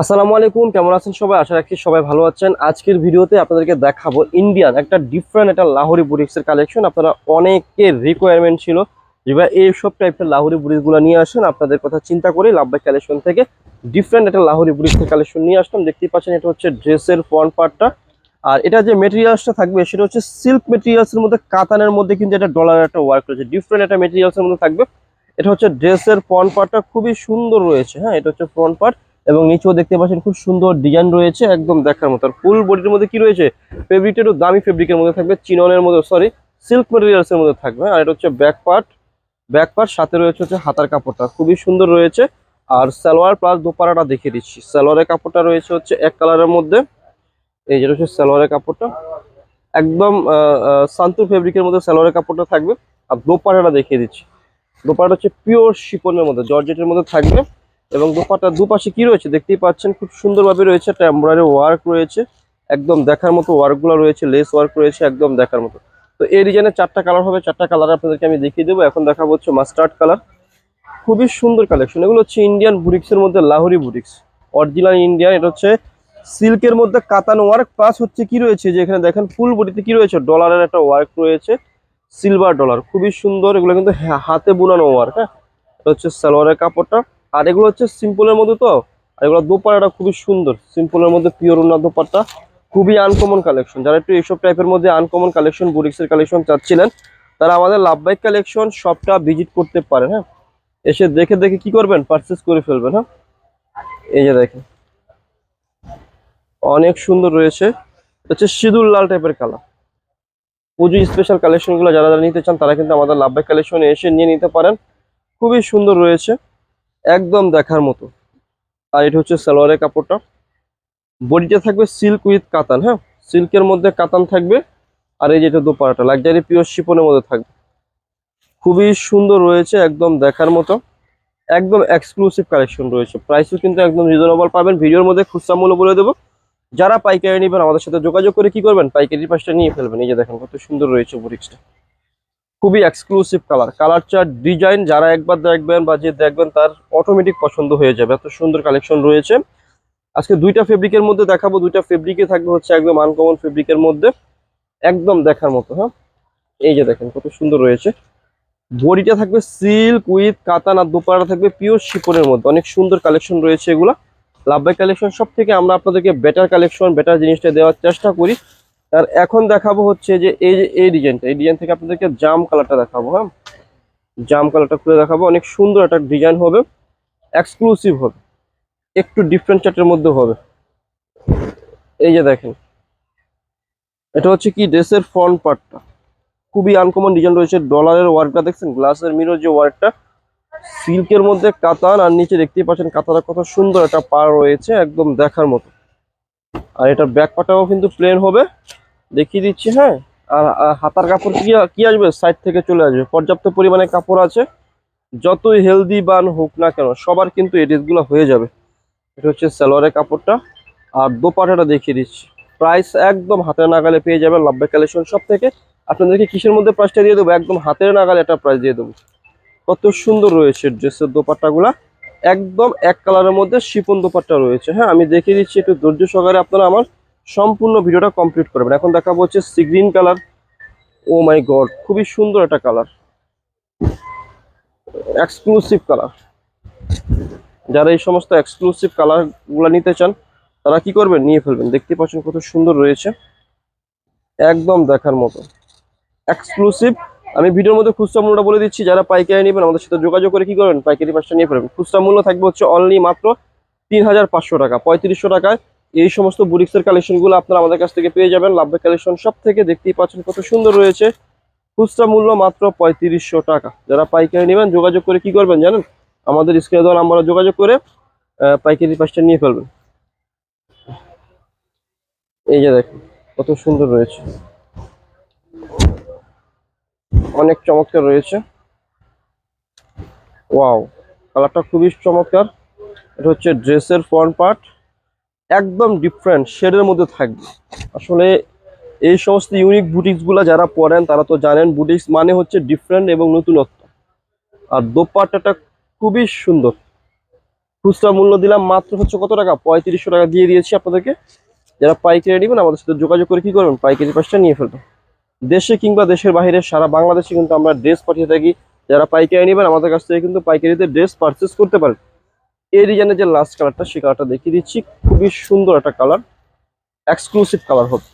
আসসালামু আলাইকুম, কেমন আছেন সবাই? আশা রাখি সবাই ভালো আছেন। আজকের ভিডিওতে আপনাদেরকে দেখাবো ইন্ডিয়ান একটা ডিফারেন্ট একটা লাহোরি বুটিক্সের কালেকশন আপনারা অনেকের রিকোয়ারমেন্ট ছিল যে, ভাই, এইসব টাইপের লাহোরি বুটিক্সগুলো নিয়ে আসেন। আপনাদের কথা চিন্তা করে লাভবাই কালেকশন থেকে ডিফারেন্ট একটা লাহোরি বুটিক্সের কালেকশন নিয়ে আসলাম। দেখতেই পাচ্ছেন, এটা হচ্ছে ড্রেসের ফ্রন্ট পার্টটা আর এটা যে মেটেরিয়ালসটা থাকবে, সেটা হচ্ছে সিল্ক মেটেরিয়ালসের মধ্যে, কাতানের মধ্যে কিন্তু এটা ডলার একটা ওয়ার্ক রয়েছে। ডিফারেন্ট একটা মেটেরিয়ালসের মধ্যে থাকবে। এটা হচ্ছে ড্রেসের ফ্রন্ট পার্টটা খুবই সুন্দর রয়েছে। হ্যাঁ এটা হচ্ছে ফ্রন্ট পার্ট এবং নিচেও দেখতে পাচ্ছেন খুব সুন্দর ডিজাইন রয়েছে, একদম দেখার মতো। আর ফুল বডির মধ্যে কি রয়েছে? ফেব্রিকটা একটু দামি ফেব্রিকের মধ্যে থাকবে, চিননের মধ্যে সরি সিল্ক মেটেরিয়ালস এর মধ্যে থাকবে। আর এটা হচ্ছে ব্যাক পার্ট ব্যাক পার্ট সাথে রয়েছে হচ্ছে হাতার কাপড়টা। খুবই সুন্দর রয়েছে। আর সালোয়ার প্লাস দোপারাটা দেখিয়ে দিচ্ছি। সালোয়ারের কাপড়টা রয়েছে হচ্ছে এক কালারের মধ্যে। এই যেটা হচ্ছে সালোয়ারের কাপড়টা। একদম সান্তুর ফেব্রিকের মধ্যে সালোয়ারের কাপড়টা থাকবে। আর দোপারাটা দেখিয়ে দিচ্ছি। দোপারাটা হচ্ছে পিওর শিপনের মধ্যে, জর্জেটের মধ্যে থাকবে। এবং দোপাটার দুপাশে কি রয়েছে দেখতেই পাচ্ছেন, খুব সুন্দরভাবে রয়েছে একটা এমব্রয়ডারি ওয়ার্ক রয়েছে, একদম দেখার মতো ওয়ার্কগুলো রয়েছে, লেস ওয়ার্ক রয়েছে, একদম দেখার মতো। তো এই ডিজাইনের চারটা কালার হবে, চারটা কালার আপনাদেরকে আমি দেখিয়ে দেবো। এখন দেখাবো হচ্ছে মাস্টার্ড কালার খুবই সুন্দর কালেকশন এগুলো হচ্ছে ইন্ডিয়ান বুটিক্সের মধ্যে লাহোরি বুটিক্স অরিজিনাল ইন্ডিয়ান এটা হচ্ছে সিল্কের মধ্যে কাতান ওয়ার্ক প্লাস হচ্ছে কি রয়েছে, যে এখানে দেখেন ফুল বডিতে কি রয়েছে ডলারের একটা ওয়ার্ক রয়েছে সিলভার ডলার খুবই সুন্দর, এগুলো কিন্তু হাতে বোনানো ওয়ার্ক হ্যাঁ? এটা হচ্ছে সালোয়ারের কাপড়টা। আর এগুলো হচ্ছে সিম্পলের মধ্যে তো, আর এগুলো দোপাট্টাটা খুবই সুন্দর। সিম্পলের মধ্যে পিওর উন্না দোপাট্টা। খুবই আনকমন কালেকশন যারা একটু এইসব টাইপের মধ্যে আনকমন কালেকশন বুটিক্সের কালেকশন চাচ্ছিলেন, তারা আমাদের লাভ বাইক কালেকশন শপটা ভিজিট করতে পারেন হ্যাঁ? এসে দেখে দেখে কি করবেন? পারচেস করে ফেলবেন হ্যাঁ? এই যে দেখেন। অনেক সুন্দর রয়েছে। হচ্ছে সিঁদুর লাল টাইপের কালার পুজো স্পেশাল কালেকশনগুলো যারা যারা নিতে চান, তারা কিন্তু আমাদের লাভ বাইক কালেকশনে এসে নিয়ে নিতে পারেন। খুবই সুন্দর রয়েছে। একদম দেখার মতো। আর এটা হচ্ছে সালোয়ারের কাপড়টা। বডিটা থাকবে সিল্ক উইথ কাতান হ্যাঁ? সিল্কের মধ্যে কাতান থাকবে। আর এই যেটা দোপারাটা লাক্সারি পিওর শিপনের মধ্যে থাকবে। খুবই সুন্দর রয়েছে, একদম দেখার মতো। একদম এক্সক্লুসিভ কালেকশন রয়েছে। প্রাইসও কিন্তু একদম রিজনেবল পাবেন। ভিডিওর মধ্যে খুচরা মূল্য বলে দেবো। যারা পাইকারি নেবেন, আমাদের সাথে যোগাযোগ করে কি করবেন? পাইকারি পাশটা নিয়ে ফেলবেন। এই যে দেখেন, কত সুন্দর রয়েছে বুরিক্সটা খুবই exclusive colour colour chart design যারা একবার দেখবেন বা যে দেখবেন তার অটোমেটিক পছন্দ হয়ে যাবে। এত সুন্দর কালেকশন রয়েছে। আজকে দুইটা ফেব্রিকের মধ্যে দেখাবো। দুইটা ফেব্রিকে থাকবে হচ্ছে একদম আনকমন ফেব্রিকের মধ্যে। একদম দেখার মতো হ্যাঁ? এই যে দেখেন, কত সুন্দর রয়েছে। বডিটা থাকবে সিল্ক উইথ কাতান আর দোপাটা থাকবে পিওর শিপনের মধ্যে। অনেক সুন্দর কালেকশন রয়েছে এগুলা। লাভবাই কালেকশন সব থেকে আমরা আপনাদেরকে বেটার কালেকশন বেটার জিনিসটা দেওয়ার চেষ্টা করি। আর এখন দেখাবো হচ্ছে যে এই যে এই ডিজাইনটা, এই ডিজাইন থেকে আপনাদেরকে জাম কালারটা দেখাবো হ্যাঁ? জাম কালারটা খুলে দেখাবো, অনেক সুন্দর একটা ডিজাইন হবে এক্সক্লুসিভ হবে, একটু ডিফারেন্ট চার্টের মধ্যে হবে। এই যে দেখেন, এটা হচ্ছে কি ড্রেসের ফ্রন্ট পার্টটা খুবই আনকমন ডিজাইন রয়েছে ডলারের ওয়ার্কটা দেখছেন গ্লাসের মিরর যে ওয়ার্কটা সিল্কের মধ্যে কাতান, আর নিচে দেখতেই পাচ্ছেন কাতানটা কত সুন্দর একটা পার রয়েছে, একদম দেখার মতো। আর এটার ব্যাক পাটাও কিন্তু প্লেন হবে দেখিয়ে দিচ্ছি হ্যাঁ? আর হাতার কাপড় কি কি আসবে? সাইড থেকে চলে আসবে। পর্যাপ্ত পরিমাণে কাপড় আছে। যতই হেলদি বান হোক না কেন, সবার কিন্তু এই ড্রেসগুলো হয়ে যাবে। এটা হচ্ছে সালোয়ারের কাপড়টা। আর দোপাটাটা দেখিয়ে দিচ্ছি। প্রাইস একদম হাতের নাগালে পেয়ে যাবেন লাভবে কালেকশন সব থেকে। আপনাদেরকে কিসের মধ্যে প্রাইসটা দিয়ে দেবো? একদম হাতের নাগালে একটা প্রাইস দিয়ে দেবো। কত সুন্দর রয়েছে ড্রেসের দোপাট্টাগুলা। একদম এক কালারের মধ্যে শিপন দোপাট্টা রয়েছে। হ্যাঁ আমি দেখিয়ে দিচ্ছি একটু ধৈর্য সহকারে আপনারা আমার সম্পূর্ণ ভিডিওটা কমপ্লিট করবেন। এখন দেখাবো হচ্ছে sea green colour oh my God খুবই সুন্দর একটা কালার এক্সক্লুসিভ কালার যারা এই সমস্ত এক্সক্লুসিভ কালারগুলো নিতে চান, তারা কি করবেন? নিয়ে ফেলবেন। দেখতে পাচ্ছেন কত সুন্দর রয়েছে। একদম দেখার মতো। এক্সক্লুসিভ আমি ভিডিওর মধ্যে খুচরা মূল্যটা বলে দিচ্ছি। যারা পাইকারি নেবেন, আমাদের সাথে যোগাযোগ করে কি করবেন? পাইকারি পাঁচটা নিয়ে ফেলবেন। খুচরা মূল্য থাকবে হচ্ছে অনলি মাত্র তিন হাজার পাঁচশো টাকা। পঁয়ত্রিশশো টাকায় এই সমস্ত বুরিক্সের কালেকশনগুলো আপনারা আমাদের কাছ থেকে পেয়ে যাবেন। লাভবে কালেকশন সব থেকে দেখতেই পাচ্ছেন কত সুন্দর রয়েছে। খুচরা মূল্য মাত্র পঁয়ত্রিশশো টাকা। যারা পাইকারি নেবেন, যোগাযোগ করে কি করবেন জানেন? আমাদের স্ক্রিনে দেওয়া নাম্বারে যোগাযোগ করে পাইকারি পাঁচটা নিয়ে ফেলবেন। এই যে দেখুন, কত সুন্দর রয়েছে। অনেক চমৎকার রয়েছে। ওয়াও, কালারটা খুবই চমৎকার। এটা হচ্ছে ড্রেসের ফ্রন্ট পার্ট একদম ডিফারেন্ট শেডের মধ্যে থাকবে। আসলে এই সমস্ত ইউনিক বুটিক্সগুলো যারা পরেন, তারা তো জানেন বুটিক্স মানে হচ্ছে ডিফারেন্ট এবং নতুনত্ব। আর দোপাট্টাটা খুবই সুন্দর। খুচরা মূল্য দিলাম মাত্র হচ্ছে কত টাকা? পঁয়ত্রিশশো টাকা দিয়ে দিয়েছি আপনাদেরকে। যারা পাইকারি নেবেন, আমাদের সাথে যোগাযোগ করে কি করবেন? পাইকারি পাশটা নিয়ে ফেলবেন। দেশে কিংবা দেশের বাইরে, সারা বাংলাদেশে কিন্তু আমরা ড্রেস পাঠিয়ে থাকি। যারা পাইকারি নেবেন, আমাদের কাছ থেকে কিন্তু পাইকারিতে ড্রেস পারচেস করতে পারেন। এই ডিজাইনের যে লাস্ট কালারটা সেই কালারটা দেখিয়ে দিচ্ছি। খুবই সুন্দর একটা কালার এক্সক্লুসিভ কালার হবে।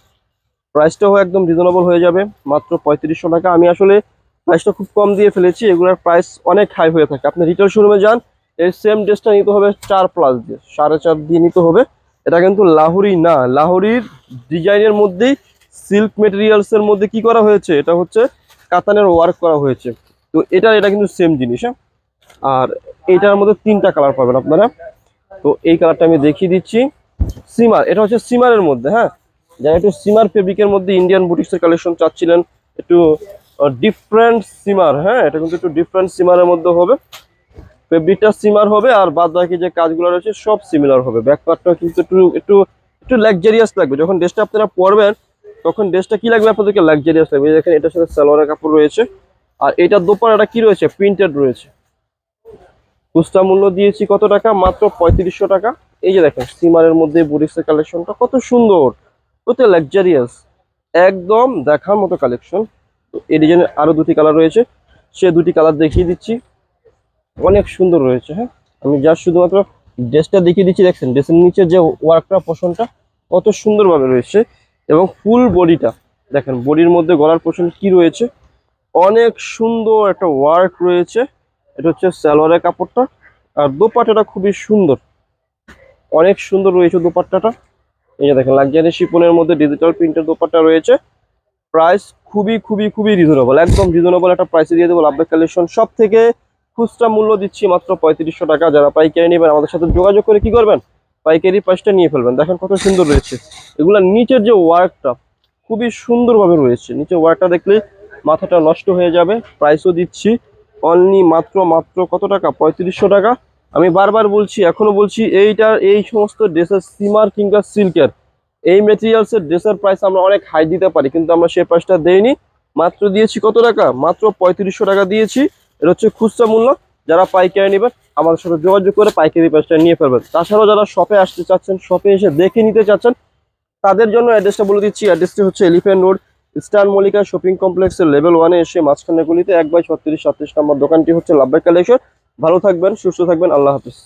প্রাইসটাও একদম রিজনেবল হয়ে যাবে, মাত্র পঁয়ত্রিশশো টাকা। আমি আসলে প্রাইসটা খুব কম দিয়ে ফেলেছি, এগুলোর প্রাইস অনেক হাই হয়ে থাকে। আপনি রিটেল শোরুমে যান এই সেম ড্রেসটা নিতে হবে চার প্লাস দিয়ে, সাড়ে চার দিয়ে নিতে হবে। এটা কিন্তু লাহুরি না, লাহুরির ডিজাইনের মধ্যেই সিল্ক মেটেরিয়ালসের মধ্যে কি করা হয়েছে? এটা হচ্ছে কাতানের ওয়ার্ক করা হয়েছে। তো এটা এটা কিন্তু সেম জিনিস হ্যাঁ। আর এটার মধ্যে তিনটা কালার পাবেন আপনারা। তো এই কালারটা আমি দেখিয়ে দিচ্ছি। সিমার, এটা হচ্ছে সিমারের মধ্যে হ্যাঁ? যারা একটু সিমার ফেব্রিকের মধ্যে ইন্ডিয়ান বুটিক্সের কালেকশন চাচ্ছিলেন, একটু ডিফারেন্ট সিমার হ্যাঁ? এটা কিন্তু একটু ডিফারেন্ট সিমারের মধ্যে হবে। ফেব্রিকটা সিমার হবে আর বাদ বাকি যে কাজগুলো রয়েছে সব সিমিলার হবে। ব্যাকপার্টটা কিন্তু একটু একটু একটু লাক্সারিয়াস লাগবে। যখন ড্রেসটা আপনারা পরবেন, তখন ড্রেসটা কি লাগবে আপনাদেরকে? লাক্সারিয়াস লাগবে। দেখেন, এটার সাথে সালোয়ারের কাপড় রয়েছে। আর এটার দোপারাটা কি রয়েছে? প্রিন্টেড রয়েছে। খুচরা মূল্য দিয়েছি কত টাকা? মাত্র পঁয়ত্রিশশো টাকা। এই যে দেখেন সিমারের মধ্যে বুটিক্সের কালেকশনটা কত সুন্দর, কত লাক্সারিয়াস একদম দেখার মতো কালেকশন তো এই ডিজাইনের আরও দুটি কালার রয়েছে। সে দুটি কালার দেখিয়ে দিচ্ছি। অনেক সুন্দর রয়েছে হ্যাঁ? আমি যা শুধুমাত্র ড্রেসটা দেখিয়ে দিচ্ছি, দেখছেন? ড্রেসের নিচে যে ওয়ার্কটা পোষণটা কত সুন্দরভাবে রয়েছে। এবং ফুল বডিটা দেখেন বডির মধ্যে গলার পোষণ কি রয়েছে? অনেক সুন্দর একটা ওয়ার্ক রয়েছে। এটা হচ্ছে সালোয়ারের কাপড়টা। আর দোপাট্টাটা খুবই সুন্দর। অনেক সুন্দর রয়েছে দোপাট্টাটা। এই যে দেখেন লাক্সারি শিপনের মধ্যে ডিজিটাল প্রিন্টের দোপাট্টা রয়েছে। প্রাইস খুবই খুবই খুবই রিজনেবল একদম রিজনেবল একটা প্রাইসে দিয়ে দেবো। লাভবাগ কালেকশন সব থেকে খুচরা মূল্য দিচ্ছি মাত্র পঁয়ত্রিশশো টাকা। যারা পাইকারি নেবেন, আমাদের সাথে যোগাযোগ করে কি করবেন? পাইকারি প্রাইসটা নিয়ে ফেলবেন। দেখেন কত সুন্দর রয়েছে। এগুলা নিচের যে ওয়ার্কটা খুবই সুন্দরভাবে রয়েছে। নিচে ওয়ার্কটা দেখলে মাথাটা নষ্ট হয়ে যাবে। প্রাইসও দিচ্ছি। অনলি মাত্র মাত্র কত টাকা? পঁয়ত্রিশশো টাকা। আমি বারবার বলছি, এখনও বলছি, এইটার এই সমস্ত ড্রেসের সিমার কিংবা সিল্কের, এই মেটেরিয়ালসের ড্রেসের প্রাইস আমরা অনেক হাই দিতে পারি, কিন্তু আমরা সেই প্রাইসটা দেইনি। মাত্র দিয়েছি কত টাকা? মাত্র পঁয়ত্রিশশো টাকা দিয়েছি। এটা হচ্ছে খুচরা মূল্য। যারা পাইকারি নেবেন, আমাদের সাথে যোগাযোগ করে পাইকারি প্রাইসটা নিয়ে ফেলবেন। তাছাড়াও যারা শপে আসতে চাচ্ছেন শপে এসে দেখে নিতে চাচ্ছেন, তাদের জন্য অ্যাড্রেসটা বলে দিচ্ছি। অ্যাড্রেসটি হচ্ছে elephant road star Mallika shopping কমপ্লেক্সের লেভেল ওয়ানে এসে মাঝখানে গুলিতে এক বাই ছত্রিশ সাতত্রিশ নম্বর দোকানটি হচ্ছে লাভবাই কালেকশন। ভালো থাকবেন, সুস্থ থাকবেন, আল্লাহ হাফিজ।